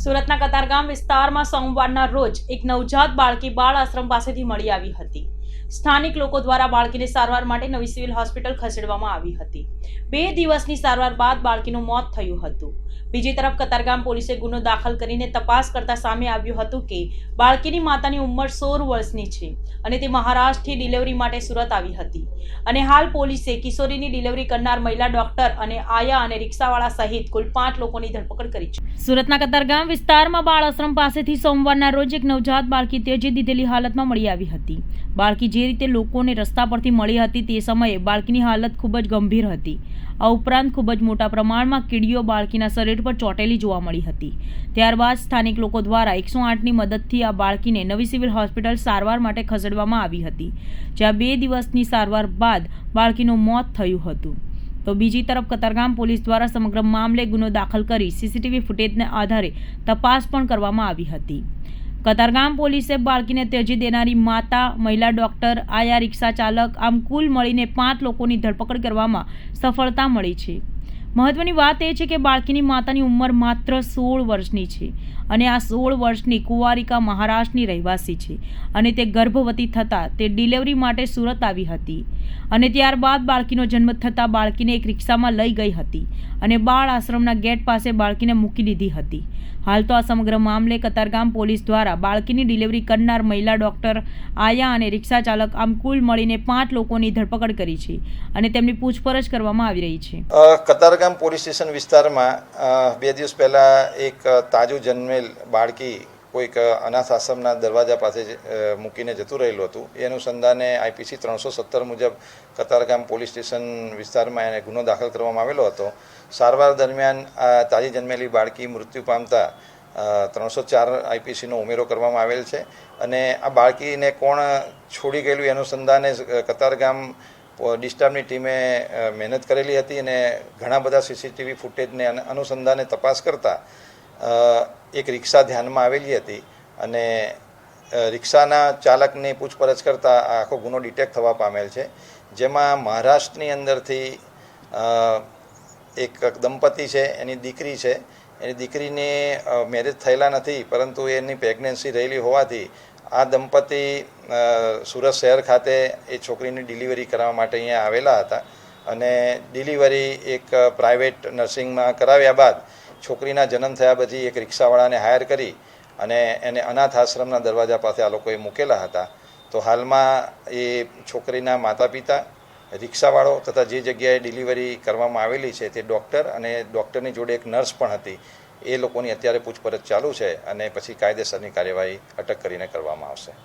સુરતના કતારગામ વિસ્તારમાં સોમવારના રોજ એક નવજાત બાળકી બાળ આશ્રમ પાસેથી મળી આવી હતી. સ્થાનિક લોકો દ્વારા બાળકીને સારવાર માટે નવી સિવિલ હોસ્પિટલ ખસેડવામાં આવી હતી. બે દિવસની સારવાર બાદ બાળકીનું મોત થયું હતું. બીજી તરફ કતારગામ પોલીસે ગુનો દાખલ કરીને તપાસ કરતા સામે આવ્યું હતું કે બાળકીની માતાની ઉંમર સોળ વર્ષની છે અને તે મહારાષ્ટ્રથી ડિલિવરી માટે સુરત આવી હતી. અને હાલ પોલીસે કિશોરીની ડિલિવરી કરનાર મહિલા ડોક્ટર અને આયા અને રિક્ષાવાળા સહિત કુલ પાંચ લોકોની ધરપકડ કરી છે. સુરતના કતારગામ વિસ્તારમાં બાળ આશ્રમ પાસેથી સોમવારના રોજ એક નવજાત બાળકી તેજી દીધેલી હાલતમાં મળી આવી હતી. બાળકી જે રીતે લોકોને રસ્તા પરથી મળી હતી તે સમયે બાળકીની હાલત ખૂબ જ ગંભીર હતી. આ ઉપરાંત ખૂબ જ મોટા પ્રમાણમાં કીડીઓ બાળકીના શરીર પર ચોંટેલી જોવા મળી હતી. ત્યારબાદ સ્થાનિક લોકો દ્વારા એકસો આઠની મદદથી આ બાળકીને નવી સિવિલ હોસ્પિટલ સારવાર માટે ખસેડવામાં આવી હતી. જ્યાં બે દિવસની સારવાર બાદ બાળકીનું મોત થયું હતું. તો બીજી તરફ કતારગામ પોલીસ દ્વારા સમગ્ર મામલે ગુનો દાખલ કરી સીસીટીવી ફૂટેજને આધારે તપાસ પણ કરવામાં આવી હતી. કતારગામ પોલીસે બાળકીને ત્યજી દેનારી માતા, મહિલા ડોક્ટર, આયા રિક્ષા ચાલક આમ કુલ મળીને પાંચ લોકોની ધરપકડ કરવામાં સફળતા મળી છે. મહત્વની વાત એ છે કે બાળકીની માતાની ઉંમર માત્ર સોળ વર્ષની છે અને આ સોળ વર્ષની કુંવારિકા મહારાષ્ટ્રની રહેવાસી છે અને તે ગર્ભવતી થતાં તે ડિલિવરી માટે સુરત આવી હતી. અને ત્યારબાદ બાળકીનો જન્મ થતાં બાળકીને એક રિક્ષામાં લઈ ગઈ હતી અને બાળ આશ્રમના ગેટ પાસે બાળકીને મૂકી દીધી હતી. હાલ તો આ સમગ્ર મામલે કતારગામ પોલીસ દ્વારા બાળકીની ડિલિવરી કરનાર મહિલા ડૉક્ટર આયા અને રિક્ષા ચાલક આમ કુલ મળીને પાંચ લોકોની ધરપકડ કરી છે અને તેમની પૂછપરછ કરવામાં આવી રહી છે. કતારગામ પોલીસ સ્ટેશન વિસ્તારમાં બે દિવસ પહેલાં એક તાજું જન્મેલ બાળકી કોઈક અનાથ આશ્રમના દરવાજા પાસે મૂકીને જતું રહેલું હતું. એ અનુસંધાને આઈપીસી ત્રણસો સત્તર મુજબ કતારગામ પોલીસ સ્ટેશન વિસ્તારમાં એને ગુનો દાખલ કરવામાં આવેલો હતો. સારવાર દરમિયાન આ તાજી જન્મેલી બાળકી મૃત્યુ પામતા ત્રણસો ચાર આઈપીસીનો ઉમેરો કરવામાં આવેલ છે અને આ બાળકીને કોણ છોડી ગયેલું અનુસંધાને કતારગામ ડિસ્ટર્બની ટીમે મહેનત કરેલી હતી અને ઘણા બધા સીસીટીવી ફૂટેજને અનુસંધાને તપાસ કરતાં એક રિક્ષા ધ્યાનમાં આવેલી હતી અને રિક્ષાના ચાલકની પૂછપરછ કરતાં આ આખો ગુનો ડિટેક્ટ થવા પામેલ છે. જેમાં મહારાષ્ટ્રની અંદરથી એક દંપતી છે, એની દીકરી છે. એની દીકરીને મેરેજ થયેલા નથી, પરંતુ એની પ્રેગ્નન્સી રહેલી હોવાથી આ દંપતી સુરત શહેર ખાતે એ છોકરીની ડિલિવરી કરવા માટે અહીંયા આવેલા હતા. અને ડિલિવરી એક પ્રાઇવેટ નર્સિંગમાં કરાવ્યા બાદ છોકરીના જન્મ થયા પછી એક રિક્ષાવાળાને હાયર કરી અને એને અનાથ આશ્રમના દરવાજા પાસે આ લોકોએ મૂકેલા હતા. તો હાલમાં એ છોકરીના માતા પિતા રિક્ષાવાળો તથા જે જગ્યાએ ડિલિવરી કરવામાં આવેલી છે તે ડૉક્ટર અને ડૉક્ટરની જોડે એક નર્સ પણ હતી. એ લોકોની અત્યારે પૂછપરછ ચાલુ છે અને પછી કાયદેસરની કાર્યવાહી અટક કરીને કરવામાં આવશે.